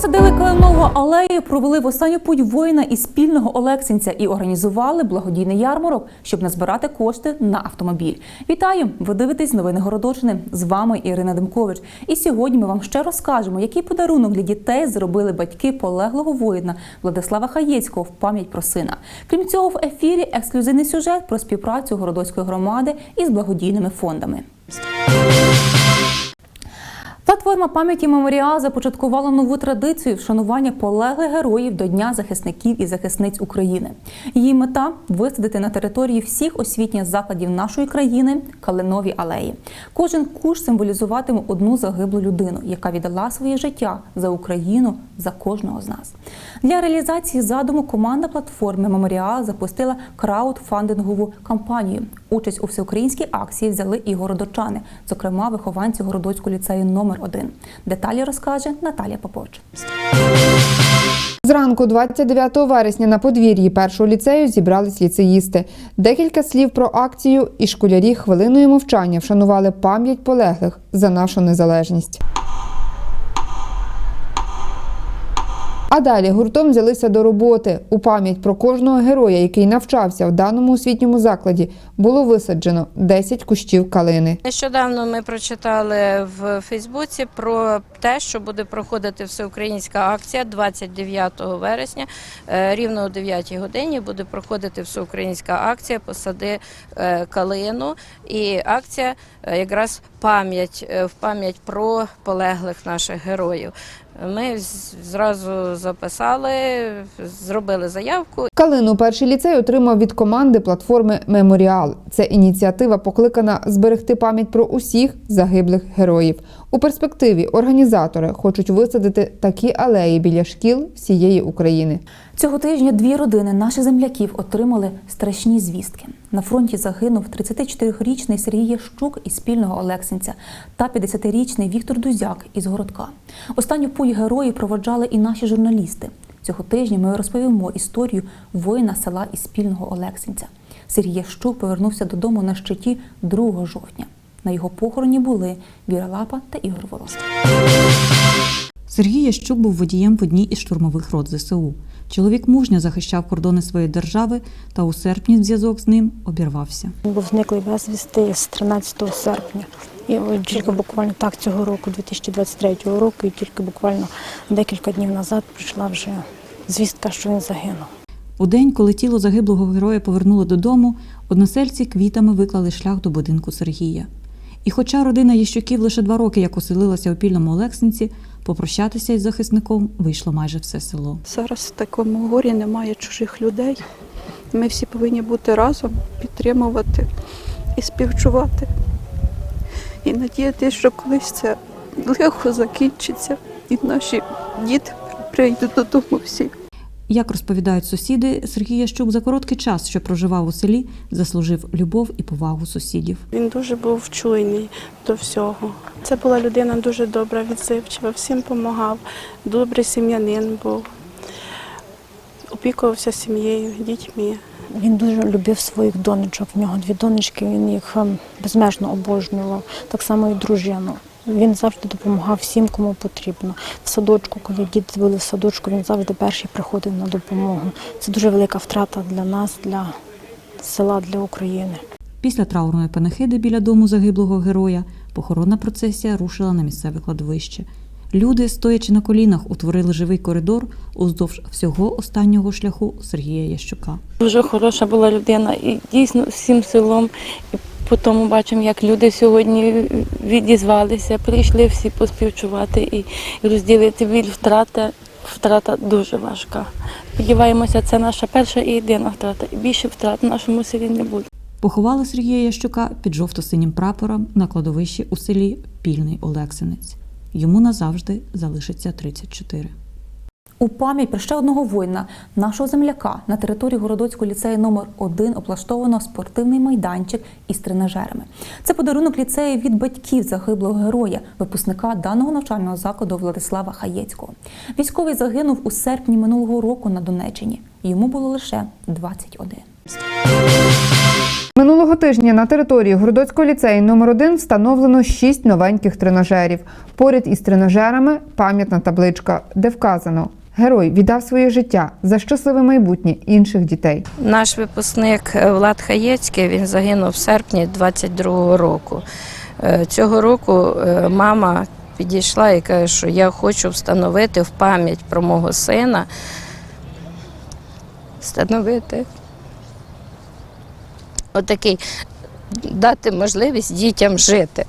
Посадили кленову алею, провели в останню путь воїна із спільного Олексинця і організували благодійний ярмарок, щоб назбирати кошти на автомобіль. Вітаю! Ви дивитесь новини Городочини. З вами Ірина Демкович. І сьогодні ми вам ще розкажемо, який подарунок для дітей зробили батьки полеглого воїна Владислава Хаєцького в пам'ять про сина. Крім цього, в ефірі ексклюзивний сюжет про співпрацю городоцької громади із благодійними фондами. Платформа пам'яті меморіал започаткувала нову традицію вшанування полеглих героїв до Дня захисників і захисниць України. Її мета висадити на території всіх освітніх закладів нашої країни калинові алеї. Кожен куш символізуватиме одну загиблу людину, яка віддала своє життя за Україну за кожного з нас. Для реалізації задуму команда платформи Меморіал запустила краудфандингову кампанію. Участь у всеукраїнській акції взяли і городочани, зокрема вихованці городоцького ліцею номер 1 Деталі розкаже Наталія Попович. Зранку 29 вересня на подвір'ї першого ліцею зібрались ліцеїсти. Декілька слів про акцію і школярі хвилиною мовчання вшанували пам'ять полеглих за нашу незалежність. А далі гуртом взялися до роботи. У пам'ять про кожного героя, який навчався в даному освітньому закладі, було висаджено 10 кущів калини. Нещодавно ми прочитали в Фейсбуці про те, що буде проходити всеукраїнська акція 29 вересня. Е, Рівно о 9 годині буде проходити всеукраїнська акція Посади е, калину. І акція е, якраз пам'ять в пам'ять про полеглих наших героїв. Ми зразу записали, зробили заявку Калину перший ліцей отримав від команди платформи Меморіал. Це ініціатива покликана зберегти пам'ять про усіх загиблих героїв. У перспективі організатори хочуть висадити такі алеї біля шкіл всієї України. Цього тижня дві родини наших земляків отримали страшні звістки. На фронті загинув 34-річний Сергій Ящук із спільного Олексинця та 50-річний Віктор Дузяк із Городка. Останню путь героїв проводжали і наші журналісти. Цього тижня ми розповімо історію воїна села із спільного Олексинця. Сергій Ящук повернувся додому на щиті 2 жовтня. На його похороні були Віра Лапа та Ігор Волос. Сергій Ящук був водієм в одній із штурмових рот ЗСУ. Чоловік мужньо захищав кордони своєї держави, та у серпні зв'язок з ним обірвався. Він був зниклий безвісти з 13 серпня. І тільки буквально так цього року, 2023 року, і тільки буквально декілька днів назад прийшла вже звістка, що він загинув. У день, коли тіло загиблого героя повернули додому, односельці квітами виклали шлях до будинку Сергія. І хоча родина Ящуків лише два роки як оселилася у пільному Олексинці, попрощатися із захисником вийшло майже все село. Зараз в такому горі немає чужих людей. Ми всі повинні бути разом, підтримувати і співчувати. І надіятися, що колись це легко закінчиться, і наші діти прийдуть додому всі. Як розповідають сусіди, Сергій Ящук за короткий час, що проживав у селі, заслужив любов і повагу сусідів. Він дуже був чуйний до всього. Це була людина дуже добра, відзивчива, всім допомагав, добрий сім'янин був, опікувався сім'єю, дітьми. Він дуже любив своїх донечок. В нього дві донечки, він їх ем, безмежно обожнював, так само і дружину. Він завжди допомагав всім, кому потрібно. В садочку, коли діти були в садочку, він завжди перший приходив на допомогу. Це дуже велика втрата для нас, для села, для України. Після траурної панахиди біля дому загиблого героя похоронна процесія рушила на місцеве кладовище. Люди, стоячи на колінах, утворили живий коридор уздовж всього останнього шляху Сергія Ящука. Дуже хороша була людина і дійсно всім селом. І потім бачимо, як люди сьогодні відізвалися, прийшли всі поспівчувати і розділити біль втрата. Втрата дуже важка. Сподіваємося, це наша перша і єдина втрата. І більше втрат в нашому селі не буде. Поховали Сергія Ящука під жовто-синім прапором на кладовищі у селі Пільний Олексинець. Йому назавжди залишиться 34. У пам'ять про ще одного воїна, нашого земляка, на території Городоцького ліцею номер 1 облаштовано спортивний майданчик із тренажерами. Це подарунок ліцею від батьків загиблого героя, випускника даного навчального закладу Владислава Хаєцького. Військовий загинув у серпні минулого року на Донеччині. Йому було лише 21. Минулого тижня на території Городоцького ліцею номер 1 встановлено шість новеньких тренажерів. Поряд із тренажерами пам'ятна табличка, де вказано Герой віддав своє життя за щасливе майбутнє інших дітей. Наш випускник е, Влад Хаєцький він загинув в серпні 22-го року. Е, Цього року е, мама підійшла і каже, що я хочу встановити в пам'ять про мого сина. Встановити отакий, дати можливість дітям жити,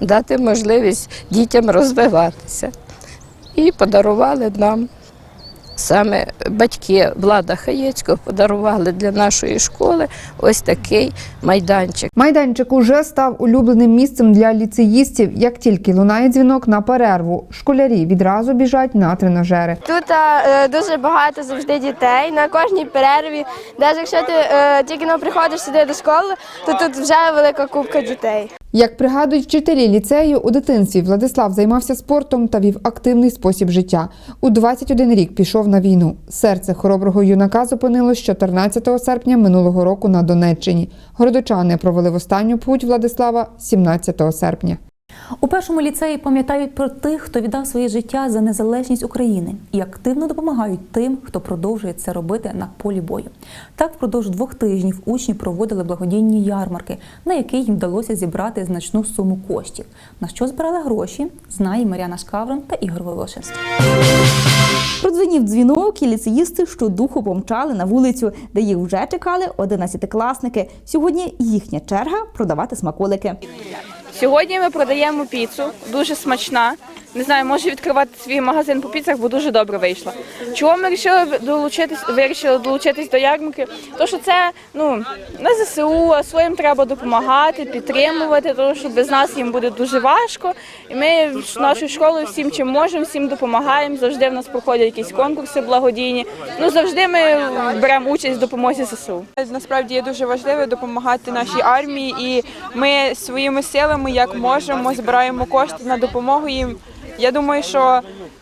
дати можливість дітям розвиватися. І подарували нам саме батьки Влада Хаєцького подарували для нашої школи ось такий майданчик. Майданчик уже став улюбленим місцем для ліцеїстів. Як тільки лунає дзвінок на перерву, школярі відразу біжать на тренажери. Тут е, дуже багато завжди дітей на кожній перерві. Навіть якщо ти е, тільки приходиш сюди до школи, то тут вже велика купка дітей. Як пригадують вчителі ліцею, у дитинстві Владислав займався спортом та вів активний спосіб життя. У 21 рік пішов на війну. Серце хороброго юнака зупинилось 14 серпня минулого року на Донеччині. Городочани провели в останню путь Владислава 17 серпня. У першому ліцеї пам'ятають про тих, хто віддав своє життя за незалежність України і активно допомагають тим, хто продовжує це робити на полі бою. Так, впродовж двох тижнів учні проводили благодійні ярмарки, на які їм вдалося зібрати значну суму коштів. На що збирали гроші, знає Мар'яна Шкаврон та Ігор Волошинський. Продзвенів дзвінок, і ліцеїсти щодуху помчали на вулицю, де їх вже чекали одинадцятикласники. Сьогодні їхня черга продавати смаколики. Сьогодні ми продаємо піцу, дуже смачна. Не знаю, може відкривати свій магазин по піцах, бо дуже добре вийшло. Чого ми вирішили долучитись, вирішили долучитись до ярмарки? То що це ну на ЗСУ, а своїм треба допомагати, підтримувати, тому що без нас їм буде дуже важко. І ми нашою школою всім чим можемо, всім допомагаємо. Завжди в нас проходять якісь конкурси благодійні. Ну завжди ми беремо участь в допомозі ЗСУ. Насправді є дуже важливо допомагати нашій армії, і ми своїми силами, як можемо, збираємо кошти на допомогу їм. Я думаю, що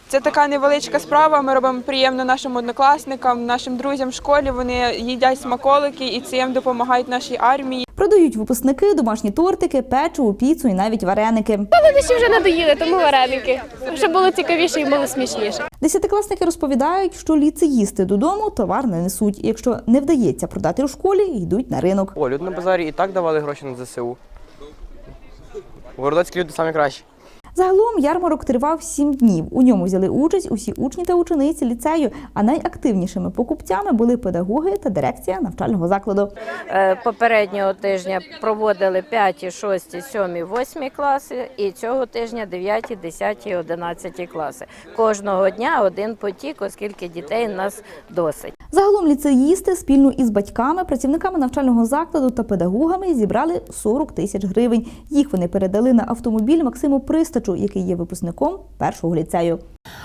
це така невеличка справа. Ми робимо приємно нашим однокласникам, нашим друзям в школі. Вони їдять смаколики і цим допомагають нашій армії. Продають випускники домашні тортики, печиво, піцу і навіть вареники. Наші вже надоїли, тому вареники. Щоб було цікавіше і було смішніше. Десятикласники розповідають, що ліцеїсти додому товар не несуть. і Якщо не вдається продати у школі, йдуть на ринок. О, люди на базарі і так давали гроші на ЗСУ. Городоцькі люди самі кращі. Загалом ярмарок тривав сім днів. У ньому взяли участь усі учні та учениці ліцею. А найактивнішими покупцями були педагоги та дирекція навчального закладу. Е, Попереднього тижня проводили 5, 6, 7, 8 класи, і цього тижня 9, 10, 11 класи. Кожного дня один потік, оскільки дітей у нас досить. Загалом ліцеїсти спільно із батьками, працівниками навчального закладу та педагогами зібрали 40 тисяч гривень. Їх вони передали на автомобіль Максиму Пристачу, який є випускником першого ліцею.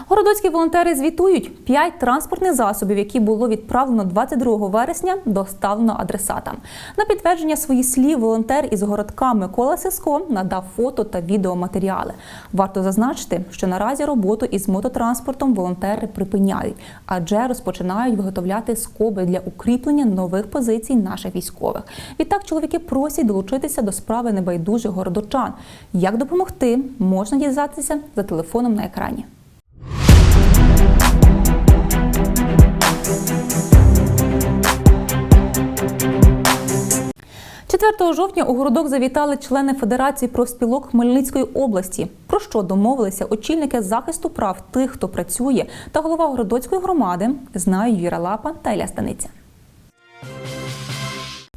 Городоцькі волонтери звітують п'ять транспортних засобів, які було відправлено 22 вересня, доставлено адресатам. На підтвердження своїх слів волонтер із городка Микола Сиско надав фото та відеоматеріали. Варто зазначити, що наразі роботу із мототранспортом волонтери припиняють, адже розпочинають виготовляти скоби для укріплення нових позицій наших військових. Відтак чоловіки просять долучитися до справи небайдужих городочан. Як допомогти, можна дізнатися за телефоном на екрані. 4 жовтня у городок завітали члени Федерації профспілок Хмельницької області. Про що домовилися очільники захисту прав тих, хто працює, та голова городоцької громади знають Віра Лапа та Ілля Станиця.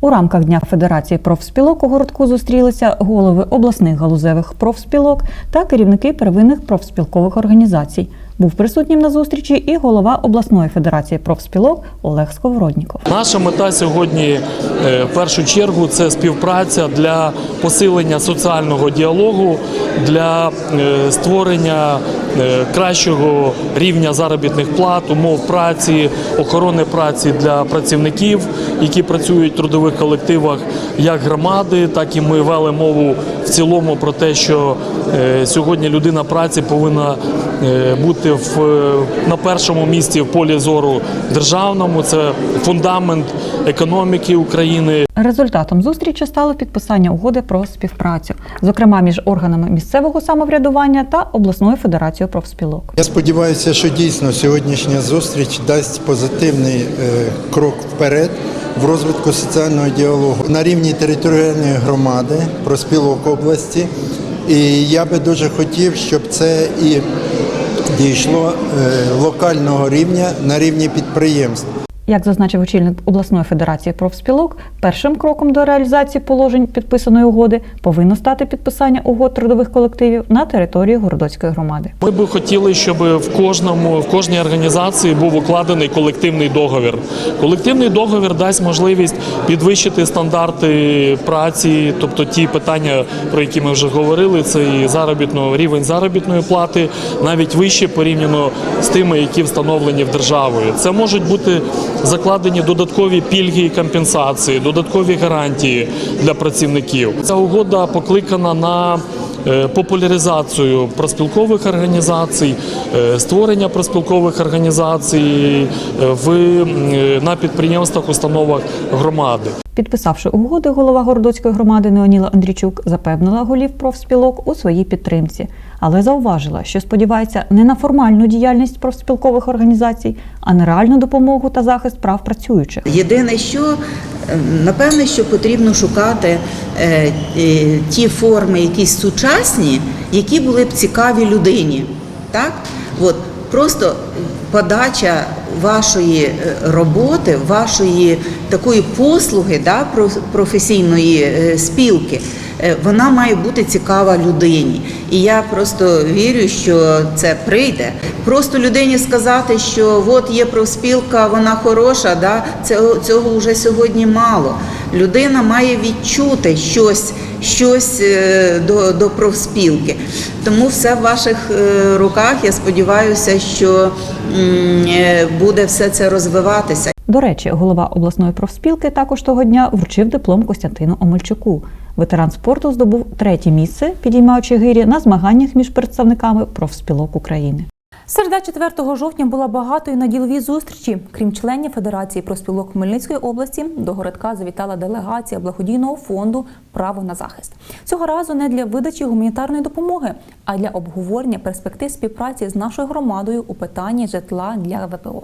У рамках Дня Федерації профспілок у городку зустрілися голови обласних галузевих профспілок та керівники первинних профспілкових організацій. Був присутнім на зустрічі і голова обласної федерації профспілок Олег Сковородніков. Наша мета сьогодні е, в першу чергу це співпраця для посилення соціального діалогу, для е, створення е, кращого рівня заробітних плат, умов праці, охорони праці для працівників, які працюють в трудових колективах, як громади, так і ми вели мову в цілому про те, що сьогодні людина праці повинна бути бути в, е, на першому місці в полі зору державному. Це фундамент економіки України. Результатом зустрічі стало підписання угоди про співпрацю, зокрема між органами місцевого самоврядування та обласною федерацією профспілок. Я сподіваюся, що дійсно сьогоднішня зустріч дасть позитивний е, крок вперед в розвитку соціального діалогу на рівні територіальної громади проспілок області. І я би дуже хотів, щоб це і дійшло е, локального рівня на рівні підприємств. Як зазначив очільник обласної федерації профспілок, першим кроком до реалізації положень підписаної угоди повинно стати підписання угод трудових колективів на території Городоцької громади. Ми би хотіли, щоб в кожному в кожній організації був укладений колективний договір. Колективний договір дасть можливість підвищити стандарти праці, тобто ті питання, про які ми вже говорили, це і заробітно рівень заробітної плати, навіть вище порівняно з тими, які встановлені в державою. Це можуть бути закладені додаткові пільги і компенсації, додаткові гарантії для працівників. Ця угода покликана на е, популяризацію проспілкових організацій, е, створення проспілкових організацій е, на підприємствах, установах громади. Підписавши угоди, голова Городоцької громади Неоніла Андрійчук запевнила голів профспілок у своїй підтримці, але зауважила, що сподівається не на формальну діяльність профспілкових організацій, а на реальну допомогу та захист прав працюючих. Єдине, що е, напевне, що потрібно шукати е, е, ті форми, якісь сучасні, які були б цікаві людині. Так? От, просто подача вашої е, роботи, вашої такої послуги да, професійної е, спілки, е, вона має бути цікава людині. І я просто вірю, що це прийде. Просто людині сказати, що от є профспілка, вона хороша, да, цього, цього вже сьогодні мало. Людина має відчути щось, щось до, до профспілки. Тому все в ваших руках. Я сподіваюся, що буде все це розвиватися. До речі, голова обласної профспілки також того дня вручив диплом Костянтину Омельчуку. Ветеран спорту здобув третє місце, підіймаючи гирі на змаганнях між представниками профспілок України. Середа 4 жовтня була багатою на ділові зустрічі. Крім членів Федерації профспілок Хмельницької області, до городка завітала делегація благодійного фонду Право на захист. Цього разу не для видачі гуманітарної допомоги, а для обговорення перспектив співпраці з нашою громадою у питанні житла для ВПО.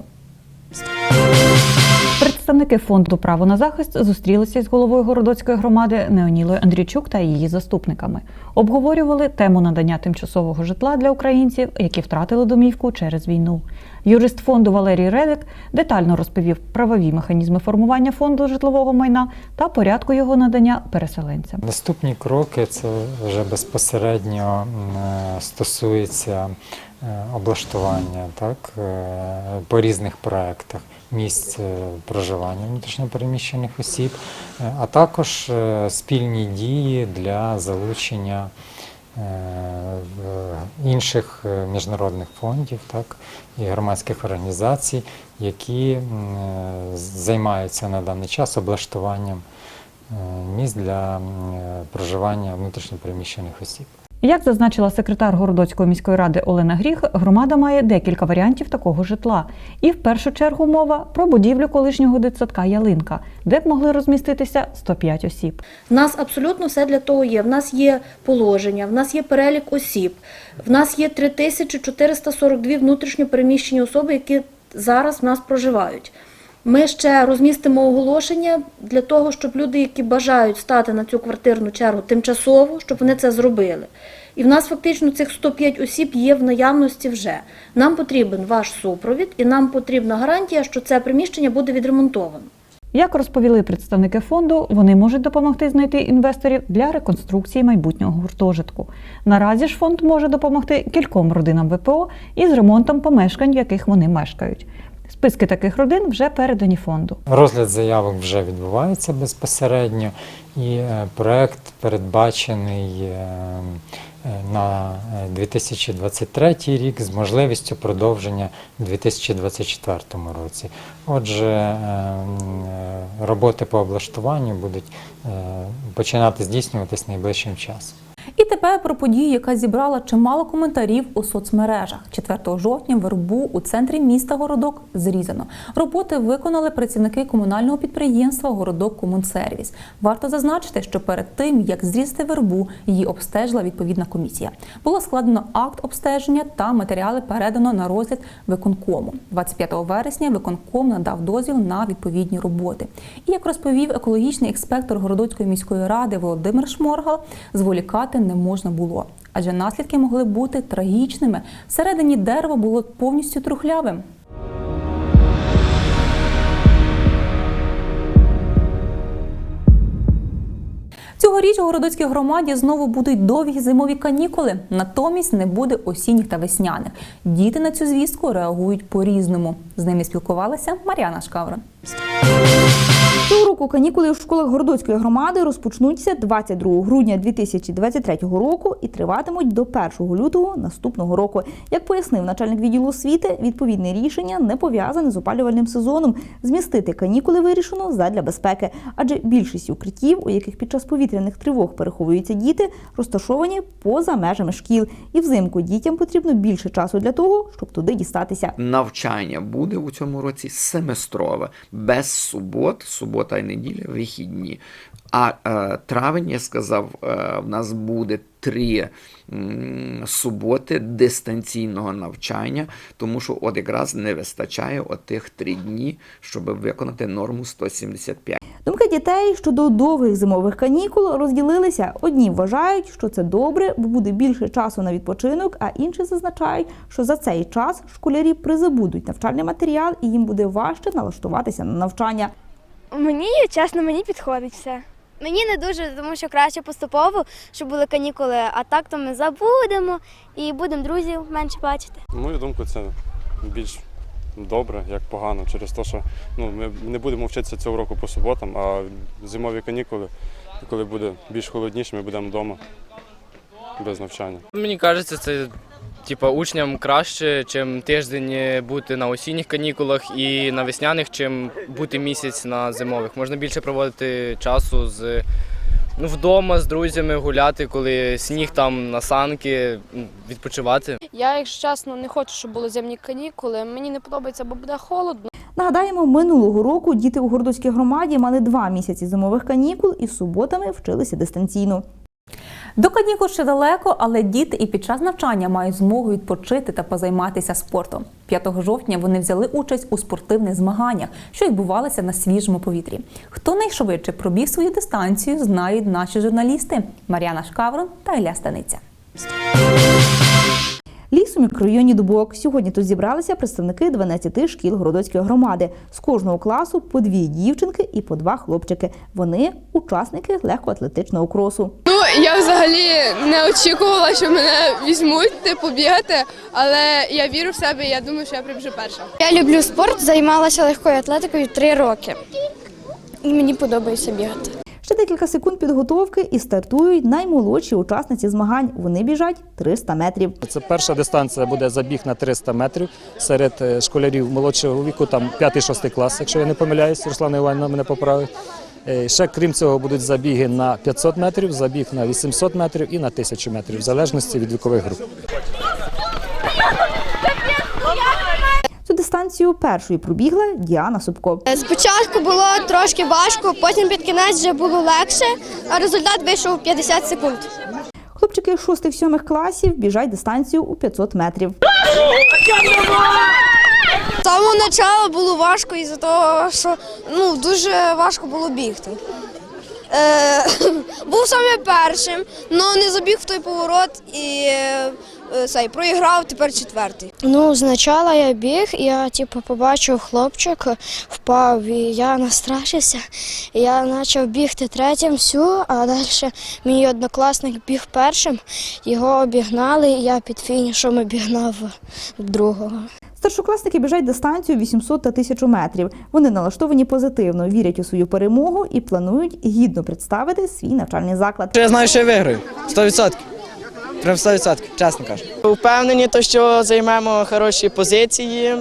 Представники фонду право на захист зустрілися з головою городоцької громади Неонілою Андрійчук та її заступниками. Обговорювали тему надання тимчасового житла для українців, які втратили домівку через війну. Юрист фонду Валерій Редик детально розповів правові механізми формування фонду житлового майна та порядку його надання переселенцям. Наступні кроки це вже безпосередньо стосується е, облаштування так, е, по різних проєктах місць е, проживання внутрішньопереміщених осіб, е, а також е, спільні дії для залучення інших міжнародних фондів так, і громадських організацій, які займаються на даний час облаштуванням місць для проживання внутрішньопереміщених осіб. Як зазначила секретар Городоцької міської ради Олена Гріх, громада має декілька варіантів такого житла. І в першу чергу мова про будівлю колишнього дитсадка Ялинка, де б могли розміститися 105 осіб. В нас абсолютно все для того є. В нас є положення, в нас є перелік осіб, в нас є 3442 внутрішньо переміщені особи, які зараз в нас проживають. Ми ще розмістимо оголошення для того, щоб люди, які бажають стати на цю квартирну чергу тимчасово, щоб вони це зробили. І в нас фактично цих 105 осіб є в наявності вже. Нам потрібен ваш супровід, і нам потрібна гарантія, що це приміщення буде відремонтовано. Як розповіли представники фонду, вони можуть допомогти знайти інвесторів для реконструкції майбутнього гуртожитку. Наразі ж фонд може допомогти кільком родинам ВПО із ремонтом помешкань, в яких вони мешкають. Списки таких родин вже передані фонду. Розгляд заявок вже відбувається безпосередньо, і е, проект передбачений е, е, на е, 2023 рік з можливістю продовження у 2024 році. Отже, роботи по облаштуванню будуть починати здійснюватись найближчим часом. Тепер про подію, яка зібрала чимало коментарів у соцмережах. 4 жовтня вербу у центрі міста Городок зрізано. Роботи виконали працівники комунального підприємства Городок Комунсервіс. Варто зазначити, що перед тим як зрізати вербу, її обстежила відповідна комісія. Було складено акт обстеження та матеріали передано на розгляд виконкому. 25 вересня виконком надав дозвіл на відповідні роботи. І як розповів екологічний інспектор Городоцької міської ради Володимир Шморгал, зволікати не можна було. Адже наслідки могли бути трагічними. Всередині дерево було повністю трухлявим. Цьогоріч у городоцькій громаді знову будуть довгі зимові канікули. Натомість не буде осінніх та весняних. Діти на цю звістку реагують по-різному. З ними спілкувалася Мар'яна Шкаврон. Цього року канікули у школах Городоцької громади розпочнуться 22 грудня 2023 року і триватимуть до 1 лютого наступного року. Як пояснив начальник відділу освіти, відповідне рішення не пов'язане з опалювальним сезоном. Змістити канікули вирішено задля безпеки, адже більшість укриттів, у яких під час повітряних тривог переховуються діти, розташовані поза межами шкіл. І взимку дітям потрібно більше часу для того, щоб туди дістатися. Навчання буде у цьому році семестрове, без субот, субота і неділя вихідні. А е, травень, я сказав, е, в нас буде три м, суботи дистанційного навчання, тому що от якраз не вистачає отих три дні, щоб виконати норму 175. Думки дітей щодо довгих зимових канікул розділилися. Одні вважають, що це добре, бо буде більше часу на відпочинок, а інші зазначають, що за цей час школярі призабудуть навчальний матеріал і їм буде важче налаштуватися на навчання. Мені, чесно, мені підходить все. Мені не дуже, тому що краще поступово, щоб були канікули, а так то ми забудемо і будемо друзів менше бачити. На мою думку, це більш добре, як погано, через те, що ну, ми не будемо вчитися цього року по суботам, а зимові канікули, коли буде більш холодніше, ми будемо вдома без навчання. Мені кажеться, це типа учням краще, чим тиждень бути на осінніх канікулах і на весняних, чим бути місяць на зимових. Можна більше проводити часу з ну, вдома з друзями гуляти, коли сніг там на санки, ну, відпочивати. Я, якщо чесно, не хочу, щоб були зимні канікули. Мені не подобається, бо буде холодно. Нагадаємо, минулого року діти у Гордоцькій громаді мали два місяці зимових канікул і суботами вчилися дистанційно. До канікул ще далеко, але діти і під час навчання мають змогу відпочити та позайматися спортом. 5 жовтня вони взяли участь у спортивних змаганнях, що відбувалися на свіжому повітрі. Хто найшвидше пробіг свою дистанцію, знають наші журналісти Мар'яна Шкаврон та Ілля Станиця. Ліс у мікрорайоні Дубок. Сьогодні тут зібралися представники 12 шкіл Городоцької громади. З кожного класу по дві дівчинки і по два хлопчики. Вони учасники легкоатлетичного кросу. Я взагалі не очікувала, що мене візьмуть, типу, бігати, але я вірю в себе і я думаю, що я прибіжу перша. Я люблю спорт, займалася легкою атлетикою три роки. І мені подобається бігати. Ще декілька секунд підготовки і стартують наймолодші учасниці змагань. Вони біжать 300 метрів. Це перша дистанція буде забіг на 300 метрів серед е, школярів молодшого віку, там 5-6 клас, якщо я не помиляюсь, Руслана Іванівна мене поправить. Е, Ще крім цього будуть забіги на 500 метрів, забіг на 800 метрів і на 1000 метрів, в залежності від вікових груп. Цю дистанцію першою пробігла Діана Собко. Спочатку було трошки важко, потім під кінець вже було легше, а результат вийшов 50 секунд. Хлопчики 6-7 класів біжать дистанцію у 500 метрів. З самого початку було важко із-за того, що ну, дуже важко було бігти. Е, був саме першим, але не забіг в той поворот і е, цей, проіграв тепер четвертий. Ну, спочатку я біг, я типу побачив хлопчик, впав, і я настрашився. Я почав бігти третім всю, а далі мій однокласник біг першим, його обігнали, і я під фінішом обігнав другого. Старшокласники біжать дистанцію 800 та 1000 метрів. Вони налаштовані позитивно, вірять у свою перемогу і планують гідно представити свій навчальний заклад. Я знаю, що я виграю. 100%. Прям 100%, чесно кажу. Впевнені, то, що займемо хороші позиції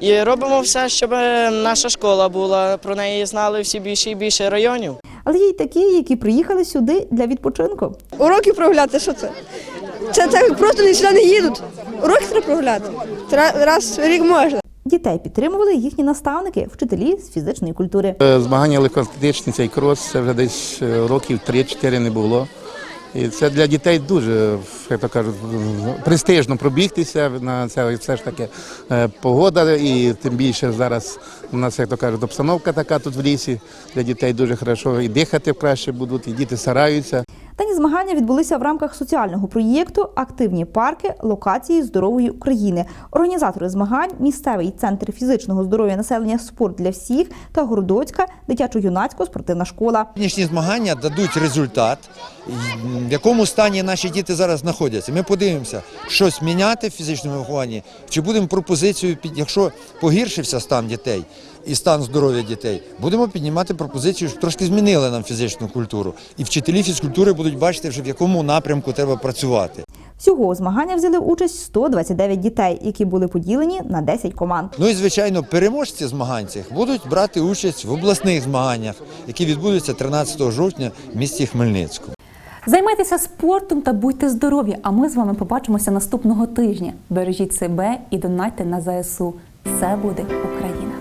і робимо все, щоб наша школа була. Про неї знали всі більше і більше районів. Але є й такі, які приїхали сюди для відпочинку. Уроки прогуляти, що це? Це так просто не сюди не їдуть. Уроки треба прогуляти. Раз в рік можна. Дітей підтримували їхні наставники, вчителі з фізичної культури. Е, Змагання легкоатлетичні, цей крос, це вже десь е, років 3-4 не було. І це для дітей дуже, як то кажуть, престижно пробігтися. На це все ж таки е, погода, і тим більше зараз у нас, як то кажуть, обстановка така тут в лісі. Для дітей дуже хорошо і дихати краще будуть, і діти стараються. Дані змагання відбулися в рамках соціального проєкту Активні парки локації здорової України. Організатори змагань місцевий центр фізичного здоров'я населення спорт для всіх та Городоцька дитячо-юнацька спортивна школа. Сьогоднішні змагання дадуть результат, в якому стані наші діти зараз знаходяться. Ми подивимося, щось міняти в фізичному вихованні, чи будемо пропозицію, якщо погіршився стан дітей і стан здоров'я дітей, будемо піднімати пропозицію, щоб трошки змінили нам фізичну культуру. І вчителі фізкультури будуть бачити, вже в якому напрямку треба працювати. Всього у змаганнях взяли участь 129 дітей, які були поділені на 10 команд. Ну і звичайно, переможці змагань будуть брати участь в обласних змаганнях, які відбудуться 13 жовтня в місті Хмельницькому. Займайтеся спортом та будьте здорові. А ми з вами побачимося наступного тижня. Бережіть себе і донайте на ЗСУ. Все буде Україна!